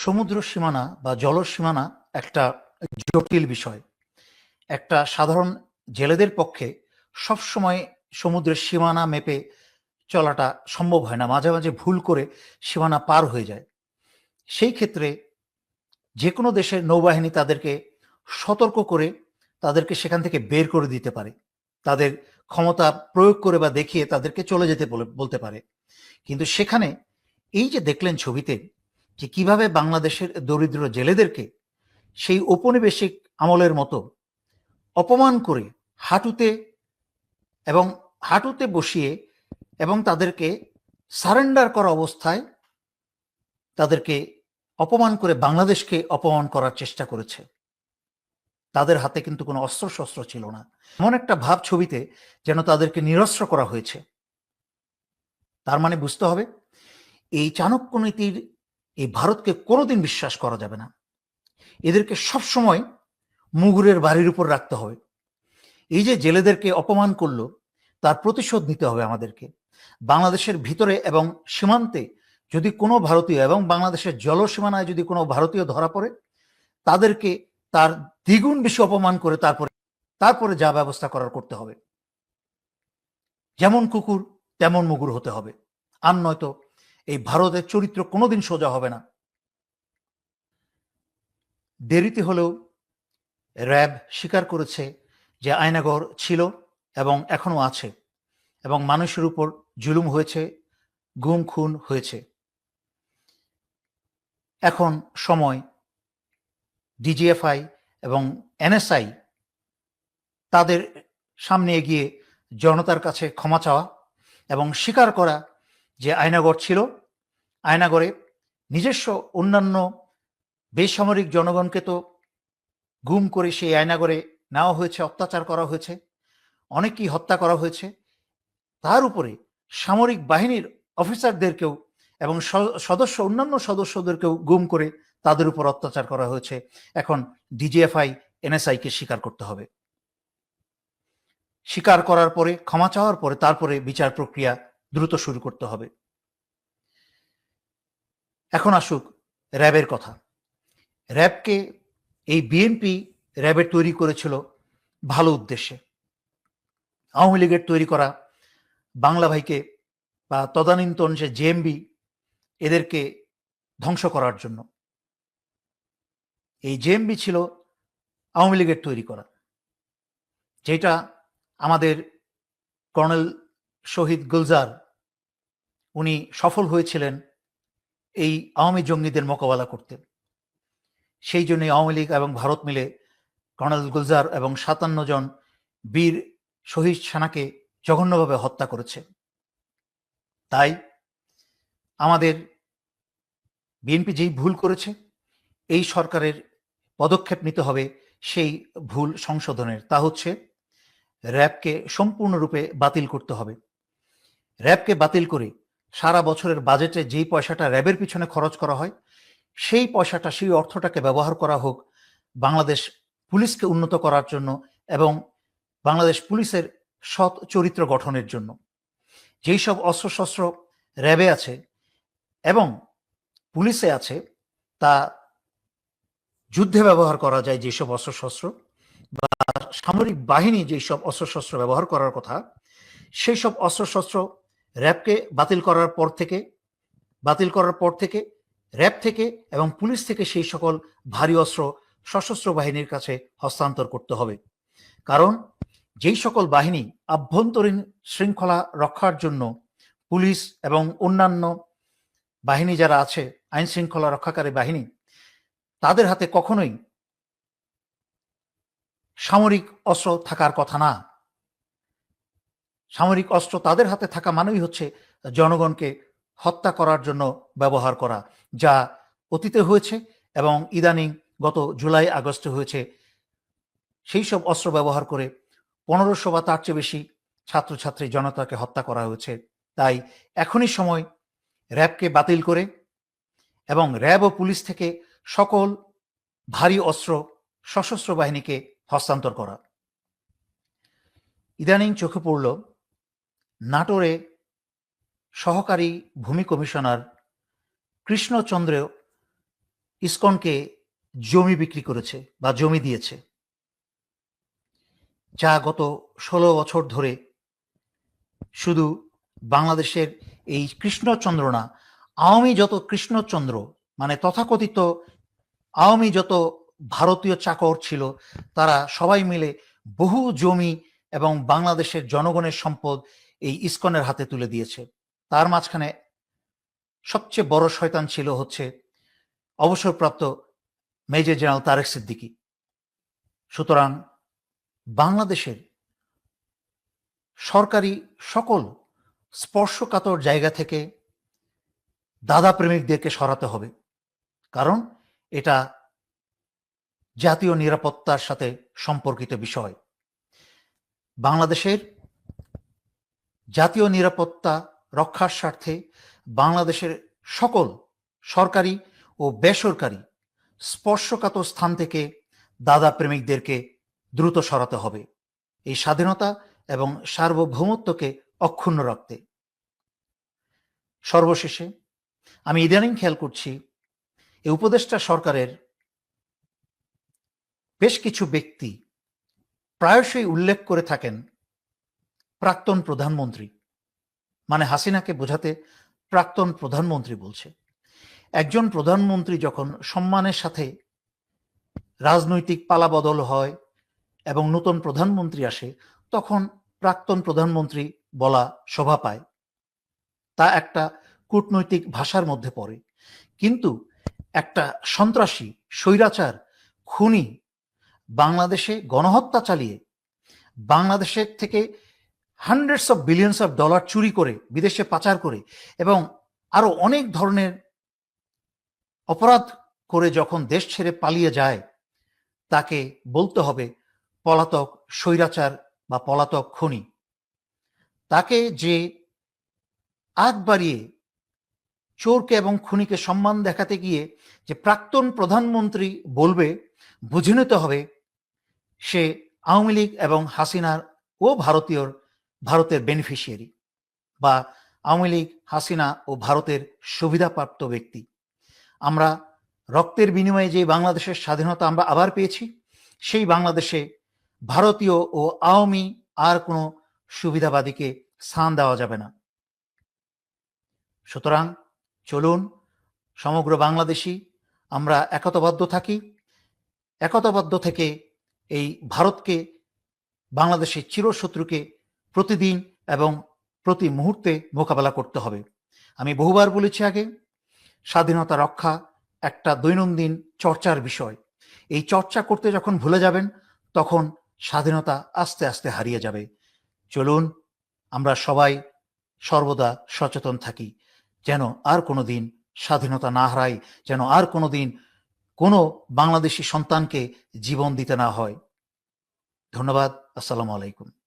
সমুদ্র সীমানা বা জল সীমানা একটা জটিল বিষয়। একটা সাধারণ জেলেদের পক্ষে সবসময় সমুদ্রের সীমানা মেপে চলাটা সম্ভব হয় না। মাঝে মাঝে ভুল করে সীমানা পার হয়ে যায়। সেই ক্ষেত্রে যে কোনো দেশের নৌবাহিনী তাদেরকে সতর্ক করে তাদেরকে সেখান থেকে বের করে দিতে পারে। তাদের ক্ষমতা প্রয়োগ করে বা দেখিয়ে তাদেরকে চলে যেতে বলে- বলতে পারে। কিন্তু সেখানে এই যে দেখলেন ছবিতে যে কীভাবে বাংলাদেশের দরিদ্র জেলেদেরকে সেই ঔপনিবেশিক আমলের মতো অপমান করে হাঁটুতে এবং হাঁটুতে বসিয়ে এবং তাদেরকে সারেন্ডার করা অবস্থায় তাদেরকে অপমান করে বাংলাদেশকে অপমান করার চেষ্টা করেছে। তাদের হাতে কিন্তু কোনো অস্ত্র শস্ত্র ছিল না। এমন একটা ভাব ছবিতে যেন তাদেরকে নিরস্ত্র করা হয়েছে। তার মানে বুঝতে হবে, এই চাণক্য নীতির এই ভারতকে কোনোদিন বিশ্বাস করা যাবে না। এদেরকে সবসময় মুগুরের বাড়ির উপর রাখতে হবে। এই যে জেলেদেরকে অপমান করল, তার প্রতিশোধ নিতে হবে আমাদেরকে। বাংলাদেশের ভিতরে এবং সীমান্তে যদি কোনো ভারতীয় এবং বাংলাদেশের জলসীমানায় যদি কোনো ভারতীয় ধরা পড়ে, তাদেরকে তার দ্বিগুণ বেশি অপমান করে তারপরে তারপরে যা ব্যবস্থা করার করতে হবে। যেমন কুকুর, তেমন মুগুর হতে হবে। আর নয়তো এই ভারতের চরিত্র কোনোদিন সোজা হবে না। দেরিতে হলেও র্যাব স্বীকার করেছে যে আয়নাগর ছিল এবং এখনও আছে এবং মানুষের উপর জুলুম হয়েছে, গুম খুন হয়েছে। এখন সময় ডিজিএফআই এবং এনএসআই তাদের সামনে এগিয়ে জনতার কাছে ক্ষমা চাওয়া এবং স্বীকার করা যে আয়নাগর ছিল আয়নাগরে নিজস্ব অন্যান্য বেসামরিক জনগণকে তো গুম করে সেই আয়নাগরে নেওয়া হয়েছে, অত্যাচার করা হয়েছে অনেকেই হত্যা করা হয়েছে। তার উপরে সামরিক বাহিনীর অফিসারদেরকেও এবং সদস্য, অন্যান্য সদস্যদেরকেও গুম করে তাদের উপর অত্যাচার করা হয়েছে। এখন ডিজিএফআই, এনএসআই কে স্বীকার করতে হবে। স্বীকার করার পরে, ক্ষমা চাওয়ার পরে, তারপরে বিচার প্রক্রিয়া দ্রুত শুরু করতে হবে। এখন আসুক র্যাবের কথা। র্যাবকে এই বিএনপি র্যাবের তৈরি করেছিল ভালো উদ্দেশ্যে। আওয়ামী লীগের তৈরি করা বাংলা ভাইকে বা তদানীন্তন যে জেএমবি এদেরকে ধ্বংস করার জন্য। এই জেএমবি ছিল আওয়ামী লীগের তৈরি করা। যেটা আমাদের কর্নেল শহীদ গুলজার, উনি সফল হয়েছিলেন এই আওয়ামী জঙ্গিদের মোকাবেলা করতেন সেই জন্য আওয়ামী লীগ এবং ভারত মিলে কর্নেল গুলজার এবং সাতান্ন জন বীর শহীদ সেনাকে জঘন্যভাবে হত্যা করেছে। তাই আমাদের বিএনপি যেই ভুল করেছে, এই সরকারের পদক্ষেপ নিতে হবে সেই ভুল সংশোধনের। তা হচ্ছে র্যাবকে সম্পূর্ণরূপে বাতিল করতে হবে। র্যাবকে বাতিল করে সারা বছরের বাজেটে যেই পয়সাটা র্যাবের পিছনে খরচ করা হয়, সেই পয়সাটা, সেই অর্থটাকে ব্যবহার করা হোক বাংলাদেশ পুলিশকে উন্নত করার জন্য এবং বাংলাদেশ পুলিশের সৎ চরিত্র গঠনের জন্য। যেই সব অস্ত্রশস্ত্র র্যাবে আছে এবং পুলিশে আছে, তা যুদ্ধে ব্যবহার করা যায় যেসব অস্ত্রশস্ত্র বা সামরিক বাহিনী যেসব অস্ত্রশস্ত্র ব্যবহার করার কথা, সেই সব অস্ত্রশস্ত্র র্যাবকে বাতিল করার পর থেকে, বাতিল করার পর থেকে, র্যাব থেকে এবং পুলিশ থেকে সেই সকল ভারী অস্ত্র সশস্ত্র বাহিনীর কাছে হস্তান্তর করতে হবে। কারণ যেই সকল বাহিনী আভ্যন্তরীণ শৃঙ্খলা রক্ষার জন্য পুলিশ এবং অন্যান্য বাহিনী যারা আছে, আইন শৃঙ্খলা রক্ষাকারী বাহিনী, তাদের হাতে কখনোই সামরিক অস্ত্র থাকার কথা না। সামরিক অস্ত্র তাদের হাতে থাকা মানেই হচ্ছে জনগণকে হত্যা করার জন্য ব্যবহার করা, যা অতীতে হয়েছে এবং ইদানিং গত জুলাই আগস্টে হয়েছে। সেই সব অস্ত্র ব্যবহার করে পনেরোশো বা তার চেয়ে বেশি ছাত্রছাত্রী জনতাকে হত্যা করা হয়েছে। তাই এখনই সময় র্যাবকে বাতিল করে এবং র্যাব ও পুলিশ থেকে সকল ভারী অস্ত্র, সশস্ত্র বাহিনীকে হস্তান্তর করা। ইদানিং চোখে পড়ল নাটোরে সহকারী ভূমি কমিশনার কৃষ্ণচন্দ্র ইসকনকে জমি বিক্রি করেছে বা জমি দিয়েছে। যা গত ষোলো বছর ধরে শুধু বাংলাদেশের এই কৃষ্ণচন্দ্র না, আওয়ামী যত কৃষ্ণচন্দ্র মানে তথাকথিত আওয়ামী যত ভারতীয় চাকর ছিল, তারা সবাই মিলে বহু জমি এবং বাংলাদেশের জনগণের সম্পদ এই ইসকনের হাতে তুলে দিয়েছে। তার মাঝখানে সবচেয়ে বড় শয়তান ছিল হচ্ছে অবসরপ্রাপ্ত মেজর জেনারেল তারেক সিদ্দিকি। সুতরাং বাংলাদেশের সরকারি সকল স্পর্শকাতর জায়গা থেকে দাদা প্রেমিকদেরকে সরাতে হবে। কারণ এটা জাতীয় নিরাপত্তার সাথে সম্পর্কিত বিষয়। বাংলাদেশের জাতীয় নিরাপত্তা রক্ষার স্বার্থে বাংলাদেশের সকল সরকারি ও বেসরকারি স্পর্শকাতর স্থান থেকে দাদা প্রেমিকদেরকে দ্রুত সরাতে হবে। এই স্বাধীনতা এবং সার্বভৌমত্বকে অক্ষুণ্ণ রাখতে। সর্বশেষে আমি ইদানিং খেয়াল করছি এই উপদেষ্টা সরকারের বেশ কিছু ব্যক্তি প্রায়শই উল্লেখ করে থাকেন প্রাক্তন প্রধানমন্ত্রী। মানে হাসিনাকে বোঝাতে প্রাক্তন প্রধানমন্ত্রী বলছে। একজন প্রধানমন্ত্রী যখন সম্মানের সাথে রাজনৈতিক পালাবদল হয় এবং নতুন প্রধানমন্ত্রী আসে, তখন প্রাক্তন প্রধানমন্ত্রী বলা শোভা পায়। তা একটা কূটনৈতিক ভাষার মধ্যে পড়ে। কিন্তু একটা সন্ত্রাসী, স্বৈরাচার খুনি বাংলাদেশে গণহত্যা চালিয়ে বাংলাদেশের থেকে hundreds of billions of dollar চুরি করে, বিদেশে পাচার করে এবং আরও অনেক ধরনের অপরাধ করে যখন দেশ ছেড়ে পালিয়ে যায়, তাকে বলতে হবে পলাতক স্বৈরাচার বা পলাতক খনি। তাকে যে আগ বাড়িয়ে চোরকে এবং খুনিকে সম্মান দেখাতে গিয়ে যে প্রাক্তন প্রধানমন্ত্রী বলবে, বুঝে নিতে হবে সে আওয়ামী লীগ এবং হাসিনার ও ভারতীয় ভারতের বেনিফিশিয়ারি বা আওয়ামী লীগ, হাসিনা ও ভারতের সুবিধাপ্রাপ্ত ব্যক্তি। আমরা রক্তের বিনিময়ে যে বাংলাদেশের স্বাধীনতা আমরা আবার পেয়েছি, সেই বাংলাদেশে ভারতীয় ও আওয়ামী আর কোনো সুবিধাবাদীকে স্থান দেওয়া যাবে না। সুতরাং চলুন, সমগ্র বাংলাদেশি আমরা একতাবদ্ধ থাকি। একতাবদ্ধ থেকে এই ভারতকে, বাংলাদেশের চিরশত্রুকে প্রতিদিন এবং প্রতি মুহূর্তে মোকাবেলা করতে হবে। আমি বহুবার বলেছি আগে, স্বাধীনতা রক্ষা একটা দৈনন্দিন চর্চার বিষয়। এই চর্চা করতে যখন ভুলে যাবেন, তখন স্বাধীনতা আস্তে আস্তে হারিয়ে যাবে। চলুন, আমরা সবাই সর্বদা সচেতন থাকি, যেন আর কোনো দিন স্বাধীনতা না হারাই, যেন আর কোনো দিন কোনো বাংলাদেশি সন্তানকে জীবন দিতে না হয়। ধন্যবাদ, আসসালামু আলাইকুম।